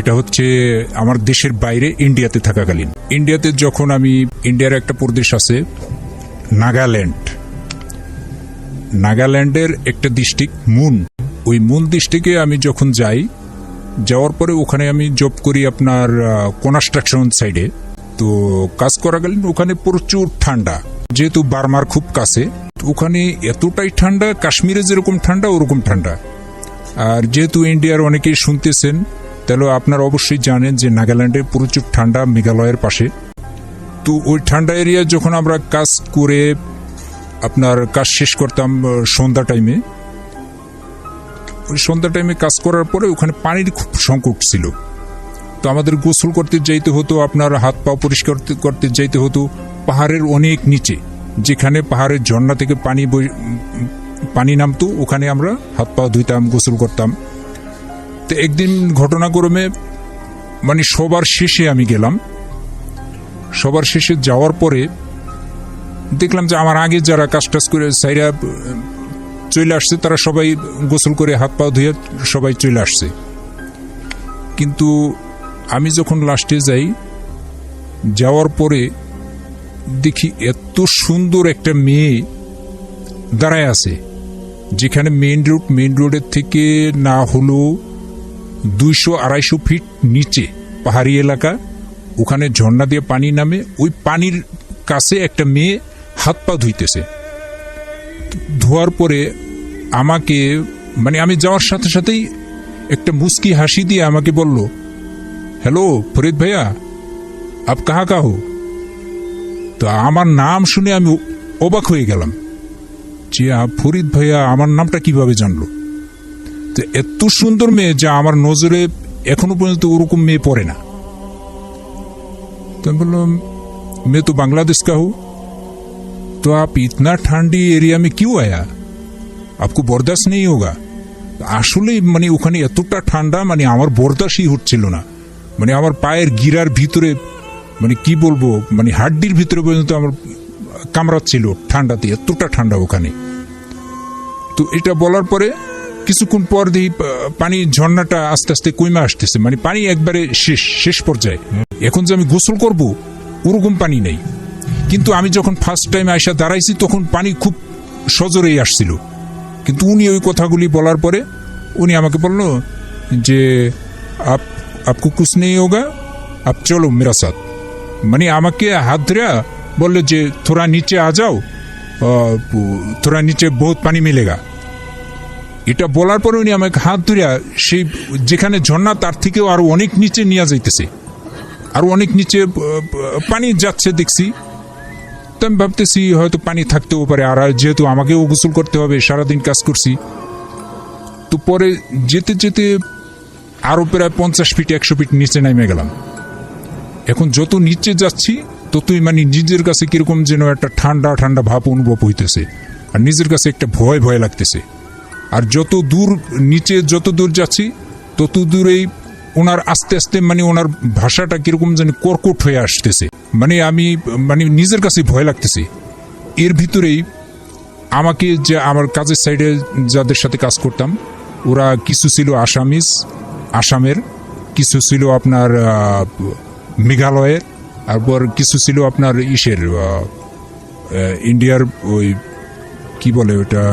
এটা হচ্ছে আমার দেশের বাইরে ইন্ডিয়াতে থাকাকালীন। ইন্ডিয়াতে যখন আমি, ইন্ডিয়ার একটা প্রদেশ আছে, নাগাল্যান্ড। নাগাল্যান্ডের একটা ডিস্ট্রিক্ট, মুন। ওই মুন ডিস্ট্রিক্টে আমি যখন যাই, যাওয়ার পরে ওখানে আমি জব করি আপনার কনস্ট্রাকশন সাইডে। তো কাজ করা করাকালীন ওখানে প্রচুর ঠান্ডা। যেহেতু বার্মার খুব কাছে ওখানে এতটাই ঠান্ডা, কাশ্মীরে যেরকম ঠান্ডা, ওরকম ঠান্ডা। আর যেহেতু ইন্ডিয়ার অনেকেই শুনতেছেন তাহলে আপনারা অবশ্যই জানেন যে নাগাল্যান্ডে প্রচুর ঠান্ডা মেঘালয়ের পাশে। তো ওই ঠান্ডা এরিয়া যখন আমরা কাজ করে আপনার কাজ শেষ করতাম সন্ধ্যা টাইমে, ওই সন্ধ্যা টাইমে কাজ করার পরে ওখানে পানির খুব সংকট ছিল। তো আমাদের গোসল করতে যাইতে হতো, আপনার হাত পা পরিষ্কার করতে- যাইতে হতো পাহাড়ের অনেক নিচে। যেখানে পাহাড়ের ঝর্ণা থেকে পানি পানি নামতো, ওখানে আমরা হাত পা ধুইতাম, গোসল করতাম। তো একদিন ঘটনাক্রমে মানে সবার শেষে আমি গেলাম। সবার শেষে যাওয়ার পরে দেখলাম যে আমার আগে যারা কাজ টাজ করে সাইরা চলে আসছে, তারা সবাই গোসল করে হাত পা ধুয়ে সবাই চলে আসছে। কিন্তু আমি যখন লাস্টে যাই, যাওয়ার পরে দেখি এত সুন্দর একটা মেয়ে দাঁড়ায় আছে, যেখানে মেইন রোড মেইন রোডের থেকে না হলো দুইশো আড়াইশো ফিট নিচে পাহাড়ি এলাকা। ওখানে ঝর্ণা দিয়ে পানি নামে। ওই পানির কাছে একটা মেয়ে হাত পা ধুইতেছে। ধোয়ার পরে আমাকে মানে আমি যাওয়ার সাথে সাথেই একটা মুস্কি হাসি দিয়ে আমাকে বলল, হ্যালো ফরিদ ভাইয়া, আপ কাহা কা হো? তো আমার নাম শুনে আমি অবাক হয়ে গেলাম যে ফরিদ ভাইয়া আমার নামটা কীভাবে জানলো? তো এত সুন্দর মেয়ে যা আমার নজরে এখনো পর্যন্ত ওরকম মেয়ে পড়ে না तो मैं बोला मैं तो बांग्लादेश का हूँ तो आप इतना ठंडी एरिया में क्यों आया आपको बर्दाश्त नहीं होगा আসলে মানে ওখানে এতটা ঠান্ডা মানে আমার বরদাসই হচ্ছিল না মানে আমার পায়ের গিরার ভিতরে মানে কি বলবো মানে হাড্ডির ভিতরে পর্যন্ত আমার কামড়াচ্ছিল ঠান্ডাতে এতটা ঠান্ডা ওখানে তো এটা বলার পরে কিছুক্ষণ পর আহ, পানি ঝর্ণাটা আস্তে আস্তে কইমা আসতেছে। মানে পানি একবারে শেষ শেষ পর্যায়ে। এখন যে আমি গোসল করব ওরকম পানি নেই। কিন্তু আমি যখন ফার্স্ট টাইম আয়সা দাঁড়াইছি তখন পানি খুব সজোরেই আসছিল। কিন্তু উনি ওই কথাগুলি বলার পরে উনি আমাকে বলল যে আপ আপকো কুছ নেই হোগা আপ চলো মেরা সাথ। মানে আমাকে হাত ধরে বলল যে থোড়া নিচে আ যাও থোড়া নিচে বহুত পানি মিলেগা। এটা বলার পরে উনি আমাকে হাত ধরে সেই যেখানে ঝর্ণা, তার থেকেও আরও অনেক নিচে নিয়ে যাইতেছে। আরও অনেক নিচে পানি যাচ্ছে দেখছি। তো আমি ভাবতেছি হয়তো পানি থাকতেও পারে, আর যেহেতু আমাকেও গোসল করতে হবে, সারাদিন কাজ করছি। তো পরে যেতে যেতে আরও প্রায় পঞ্চাশ ফিট, একশো ফিট নিচে নেমে গেলাম। এখন যত নিচে যাচ্ছি, ততই মানে নিজের কাছে কীরকম যেন একটা ঠান্ডা ঠান্ডা ভাব অনুভব হইতেছে। আর নিজের কাছে একটা ভয় ভয় লাগতেছে। আর যত দূর নিচে যত দূর যাচ্ছি, তত দূরেই ওনার আস্তে আস্তে মানে ওনার ভাষাটা কীরকম যেন কর্কট হয়ে আসতেছে। মানে আমি মানে নিজের কাছে ভয় লাগতেছে। এর ভিতরেই আমাকে যে আমার কাজের সাইডে যাদের সাথে কাজ করতাম, ওরা কিছু ছিল আসামিস, আসামের, কিছু ছিল আপনার মেঘালয়ের, তারপর কিছু ছিল আপনার ইসের ইন্ডিয়ার ওই, কি বলে ওটা?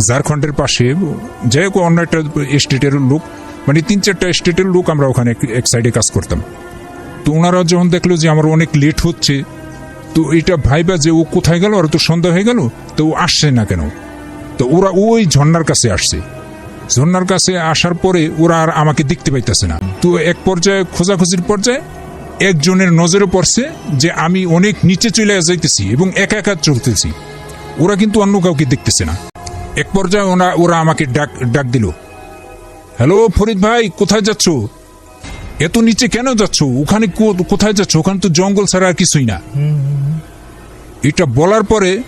ঝাড়খণ্ডের পাশে হোক, অন্য একটা স্টেটের লোক মানে তিন চারটা স্টেটের লোক আমরা ওখানে এক- সাইডে কাজ করতাম। তো ওনারা যখন দেখল যে আমার অনেক লেট হচ্ছে, তো এটা ভাইবা যে ও কোথায় গেল আর তো সন্ধ্যা হয়ে গেল, তো ও আসছে না কেন? তো ওরা ওই ঝর্ণার কাছে আসছে। ঝর্ণার কাছে আসার পরে ওরা আর আমাকে দেখতে পাইতেছে না। তো এক পর্যায়ে, খোঁজাখুঁজির পর্যায়ে একজনের নজরে পড়ছে যে আমি অনেক নিচে চলে যাইতেছি এবং একা একা চলতেছি। ওরা কিন্তু অন্য কাউকে দেখতেছে না। এক পর্যায়ে ওরা ওরা আমাকে ডাক ডাক দিল। হ্যালো, ফরিদ ভাই, কোথায় যাচ্ছ? এত নিচে কেন যাচ্ছ? ওখানে কোথায় যাচ্ছ? ওখানে তো জঙ্গল ছাড়া আর কিছুই না। এটা বলার পরে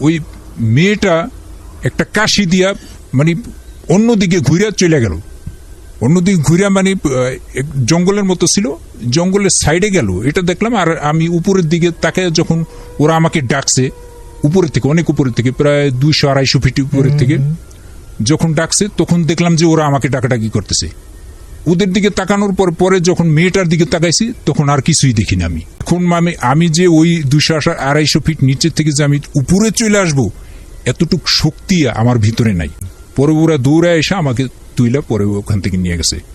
ওই মেয়েটা একটা কাশি দিয়া মানে অন্যদিকে ঘুরে চলে গেল। অন্যদিকে ঘুরে মানে জঙ্গলের মতো ছিল। জঙ্গলের সাইডে গেল। এটা দেখলাম আর আমি উপরের দিকে তাকে যখন ওরা আমাকে ডাকছে উপরের থেকে অনেক উপরের থেকে প্রায় দুইশো আড়াইশো ফিট উপরের থেকে। যখন ডাকছে তখন দেখলাম যে ওরা আমাকে ডাকাডাকি করতেছে। ওদের দিকে তাকানোর পর পরে যখন মেয়েটার দিকে তাকাইছি তখন আর কিছুই দেখি না আমি। এখন আমি আমি যে ওই দুশো আশা আড়াইশো ফিট নিচের থেকে যে আমি উপরে চলে আসব এতটুক শক্তি আমার ভিতরে নাই। পরে ওরা দৌড়ে এসে আমাকে তুইলা পরে ওখান থেকে নিয়ে গেছে।